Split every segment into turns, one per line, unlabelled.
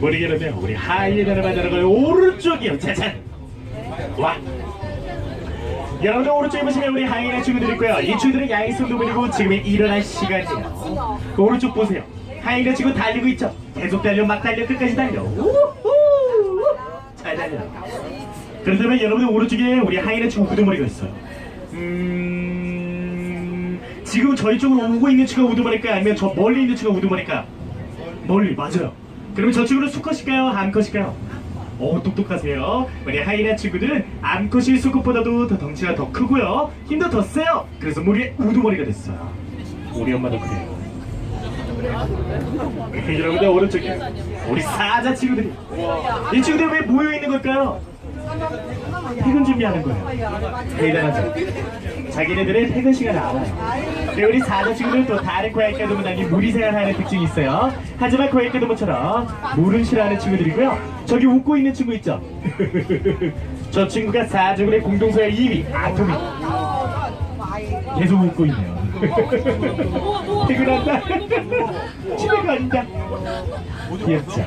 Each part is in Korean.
우리 그러면 우리 하이에나를 만나는 거예요 오른쪽이요. 짜잔 와. 여러분들 오른쪽에 보시면 우리 하이에나 친구들 있고요. 이 친구들은 야행성도 부리고 지금이 일어날 시간이에요. 그 오른쪽 보세요. 하이에나 친구 달리고 있죠? 계속 달려 막 달려 끝까지 달려. 우후. 잘 달려. 그렇다면 여러분들 오른쪽에 우리 하이에나 친구 우두머리가 있어요. 음... 지금 저희 쪽으로 오고 있는 친구가 우두머리일까요? 아니면 저 멀리 있는 친구가 우두머리일까요? 멀리 맞아요. 그러면 저 친구는 수컷일까요? 암컷일까요? 오 똑똑하세요. 우리 하이나 친구들은 암컷이 수컷보다도 더 덩치가 더 크고요. 힘도 더 세요. 그래서 우리 우두머리가 됐어요. 우리 엄마도 그래요. 여러분들 오른쪽에 우리 사자 친구들이 이 친구들 왜 모여 있는 걸까요? 퇴근 준비하는 거예요. 대단하죠. 자기네들의 퇴근 시간을 알아요. 근데 우리 사자 친구들은 또 다른 고양이과 동물단이 무리 생활하는 특징이 있어요. 하지만 고양이과 동물처럼 물은 싫어하는 친구들이고요. 저기 웃고 있는 친구 있죠? 저 친구가 사족의 공동소의 2위 아토미. 계속 웃고 있네요. 퇴근한다. 집에 간다. 귀엽죠?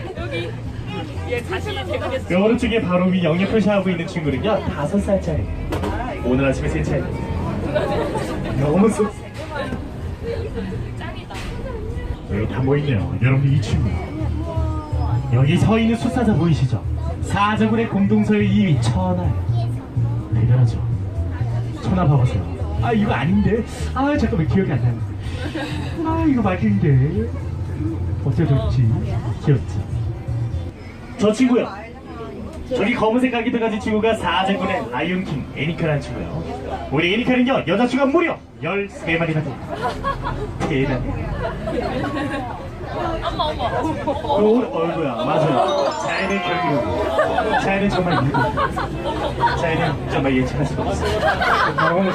얘 자신이 제가 됐어.
그 오른쪽에 바로 위 영역 표시하고 있는 친구는요 다섯 살짜리 오늘 아침에 세차했요 너무 속
짱이다.
여기 다 모있네요. 여러분들 이 친구. 여기 서 있는 숫사자 보이시죠? 사자굴의 공동서열 2위 천하 대단하죠? 천하 봐보세요. 아 이거 아닌데? 아 잠깐만 기억이 안 나는데. 아 이거 맞은데. 어째 좋지 귀엽죠 저 친구요 저기 검은색 가기도 가진 친구가 사자군의 아이언킹 애니카라는 친구예요. 우리 애니카는요 여자친구가 무려 13마리나 됩니다. 대단해.
엄마 엄마.
어, 얼굴야 맞아요. 자연의 결국 자연은 정말 미고 자연은 정말 예측할 수가 없어요. 너무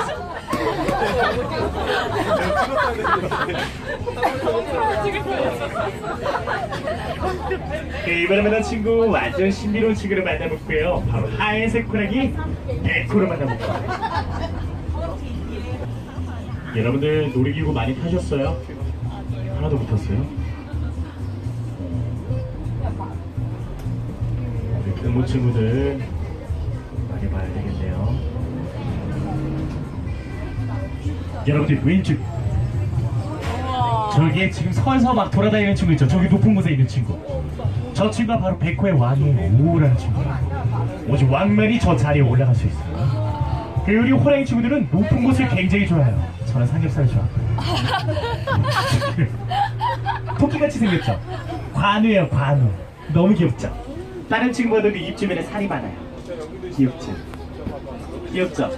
네, 이번에 만난 친구 완전 신비로운 친구를 만나볼게요. 바로 하얀색 호랑이 백호를 만나볼게요. 여러분들 놀이기구 많이 타셨어요? 하나도 못 탔어요? 우리 근무 친구들 많이 봐야 되겠네요. 여러분들 왼쪽 저기에 지금 서서 막 돌아다니는 친구 있죠? 저기 높은 곳에 있는 친구. 저 친구가 바로 백호의 왕이에요. 오라는 친구예요. 오직 왕만이 저 자리에 올라갈 수 있어요. 그리고 우리 호랑이 친구들은 높은 곳을 굉장히 좋아해요. 저는 삼겹살을 좋아하고요. 토끼같이 생겼죠? 관우예요, 관우. 너무 귀엽죠? 다른 친구들도 입 주변에 살이 많아요. 귀엽죠? 귀엽죠?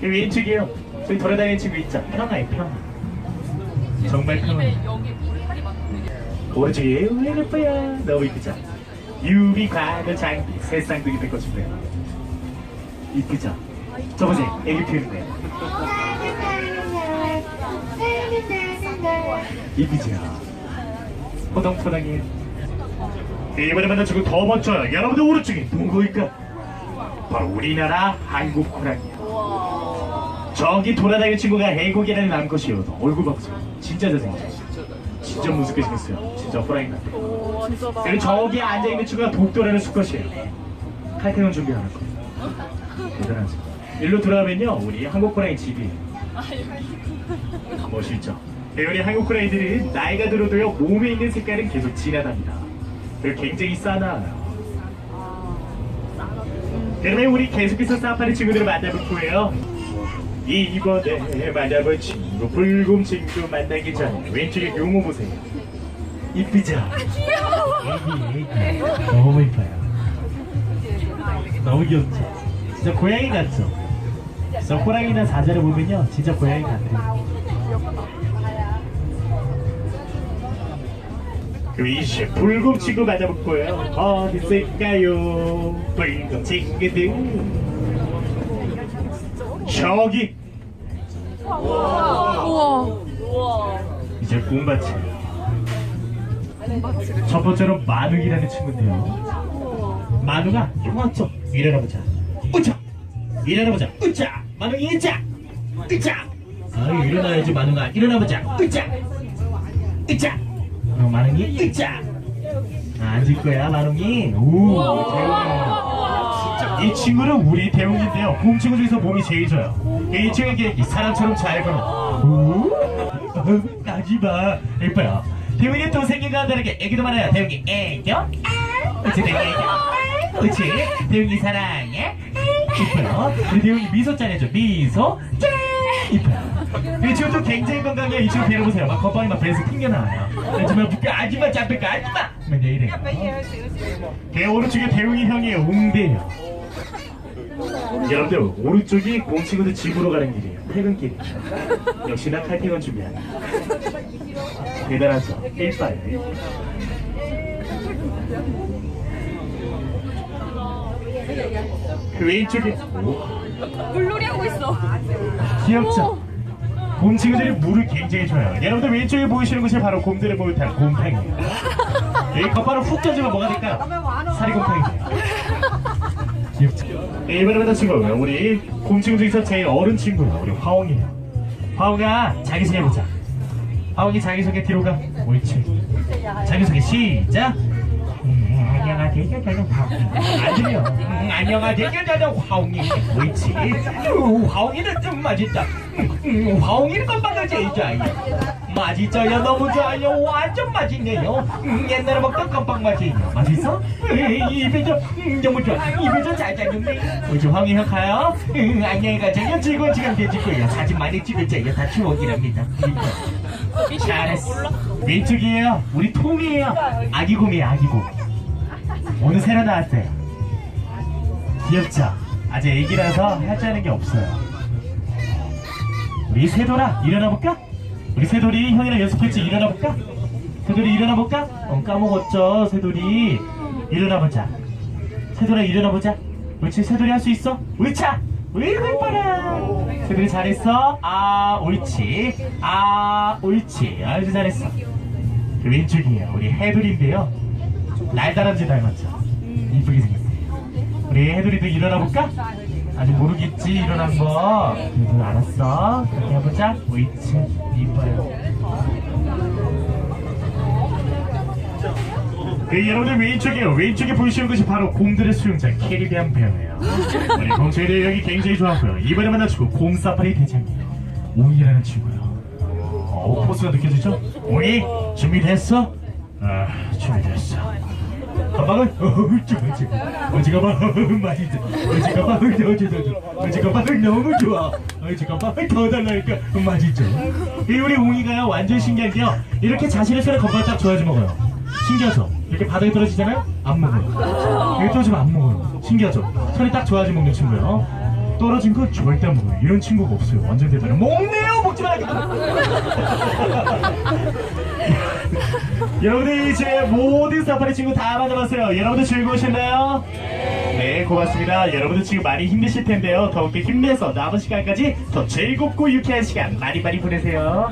그 왼쪽이에요. 저기 돌아다니는 친구 있죠? 평화예요, 평화. 정말
많던데.
오른쪽에 왜 예뻐요 너무 이쁘죠? 유비 과거 장비 새쌍둥이 될 것이고요 이쁘죠? 저 보세요. 애기 피우는데. 이쁘죠? 포동포동이에요 이번에 만난 친구 더 멋져요. 여러분들 오른쪽에 누구일까 바로 우리나라 한국 호랑이에요 저기 돌아다니는 친구가 애국이라는 남것이요 얼굴 봐보세요 진짜 잘생겼죠 진짜 무섭게 생겼어요. 진짜 호랑이 같아. 그리고 저기 앉아있는 친구가 독도라는 수컷이에요. 칼퇴근 준비하는 거. 대단하죠. 일로 들어가면요, 우리 한국 호랑이 집이에요. 멋있죠? 네, 우리 한국 호랑이들은 나이가 들어도요, 몸에 있는 색깔은 계속 진하답니다. 그리고 굉장히 싸나워요. 그러면 우리 계속해서 사파리 친구들을 만나볼 거예요. 이번에 만나볼 친구 붉은 친구 만나기 전에 왼쪽에 용호 보세요. 이쁘죠? 애기 애기 너무 이뻐요. 너무 귀엽죠? 진짜 고양이 같죠? 진짜 호랑이나 사자를 보면요 진짜 고양이 같아요. 그 이제 붉은 친구 만나볼 거예요. 어디 있을까요? 붉은 친구들. 저기.
우와. 우와.
이제 곰밭이 첫 번째로 마누기라는 친구인데요. 마누가 영화쪽 일어나보자. 으짜 일어나보자. 으짜 마누기 으짜 으짜 아 일어나야지 마누가. 일어나보자. 으짜 으짜 어, 마누기 으짜 앉을 거야 만웅이 오 대웅 이이 친구는 우리 대웅인데요. 곰 친구 중에서 몸이 제일 좋아요. 이 친구에게 이 사람처럼 잘 걸어. 오 가지마. 예뻐요. 대웅이 동생님과 다르게 애기도 많아요. 대웅이 애교? 그치 대웅이 애교. 그치? 대웅이 사랑해? 이뻐요. 우리 대웅이 미소 짠해줘. 미소 짠 이뻐요. 이 친구도 굉장히 건강해요. 이 친구 데려보세요. 막 겉방이 막 배에서 튕겨 나와요. 하지마 부까 아지마 잡을까? 아지마. 맨날 이래 대 오른쪽에 대웅이 형이에요 웅대요 여러분들 오른쪽이 공 친구들 집으로 가는 길이에요 퇴근길이에요 역시나 칼퇴근 준비하는 대단하죠 일빠요 그 왼쪽에 오,
물놀이 하고 있어.
귀엽죠? 곰 친구들이 물을 굉장히 좋아해요. 여러분들 왼쪽에 보이시는 곳이 바로 곰들의 목욕탕 곰탕이에요. 여기 겉바로 훅 던지면 뭐가 될까요? 사리곰탕이에요. 귀엽죠? 네, 이번에 친구 우리 곰 친구 중에서 제일 어른 친구가 우리 화홍이에요. 화홍아 자기소개해보자. 화홍이 자기소개 뒤로 가. 옳지. 자기소개 시작. 음, 안녕하세요 저는 화홍이 아니요 음, 안녕하세요 저는 화홍이 옳지 음, 화홍이는 좀 맛있다 음, 음, 제일 좋아요 맛있어요. 너무 좋아요. 완전 맛있네요. 음, 옛날에 먹던 건빵 맛이에요. 맛있어? 음, 입에 좀 음, 너무 좋아. 입에 좀잘 잡는데 우리 황희 형 가요? 음, 안녕히 가세요 즐거운 시간 되시고요. 사진 많이 찍을게요. 다 추억이랍니다. 잘했어. 왼쪽이에요. 우리 톰이에요. 아기곰이에요 아기곰. 오늘 새로 나왔어요. 귀엽죠? 아직 애기라서 아는 게 없어요. 우리 세돌아 일어나 볼까? 우리 세돌이 형이랑 연습했지 일어나 볼까? 세돌이 일어나 볼까? 어, 까먹었죠 세돌이. 일어나 보자. 세돌아 일어나 보자. 옳지 세돌이 할 수 있어? 옳차 으이구 이뻐라 세돌이 잘했어? 아 옳지. 아 옳지. 아주 잘했어. 그 왼쪽이에요. 우리 해돌인데요. 날다람쥐 닮았죠? 이쁘게 생겼어요 우리 해돌이도 일어나 볼까? 아직 모르겠지 일어난 거 그래도 알았어 그렇게 해보자 옳지 이뻐요 네, 여러분들 왼쪽이요. 왼쪽에 보이시는 것이 바로 곰들의 수영장 캐리비안 배어예요. 우리 곰들이 여기 굉장히 좋아하고요. 이번에 친구 곰 사파리 대장이에요. 옹이라는 친구요. 어, 포스가 느껴지죠? 옹이 준비됐어? 아, 준비됐어. 가방을 어, 좋아 좋아. 어제 가방 맛있어. 어제 가방 어제 어제 어제 가방 너무 좋아. 어제 가방 더 달라니까 맛있죠. 이 우리 옹이가요 완전 신기한 게요. 이렇게 자신의 손에 건강 딱 줘야지 먹어요. 신기하죠? 이렇게 바닥에 떨어지잖아요? 안 먹어요. 여기 떨어지면 안 먹어요. 신기하죠? 손이 딱 좋아야지 먹는 친구예요. 떨어진 거 절대 안 먹어요. 이런 친구가 없어요. 완전 대단해요. 먹네요! 먹지 말라니까! 여러분들 이제 모든 사파리 친구 다 만나봤어요. 여러분들 즐거우셨나요? 네, 고맙습니다. 여러분들 지금 많이 힘드실 텐데요. 더욱더 힘내서 남은 시간까지 더 즐겁고 유쾌한 시간 많이 많이 보내세요.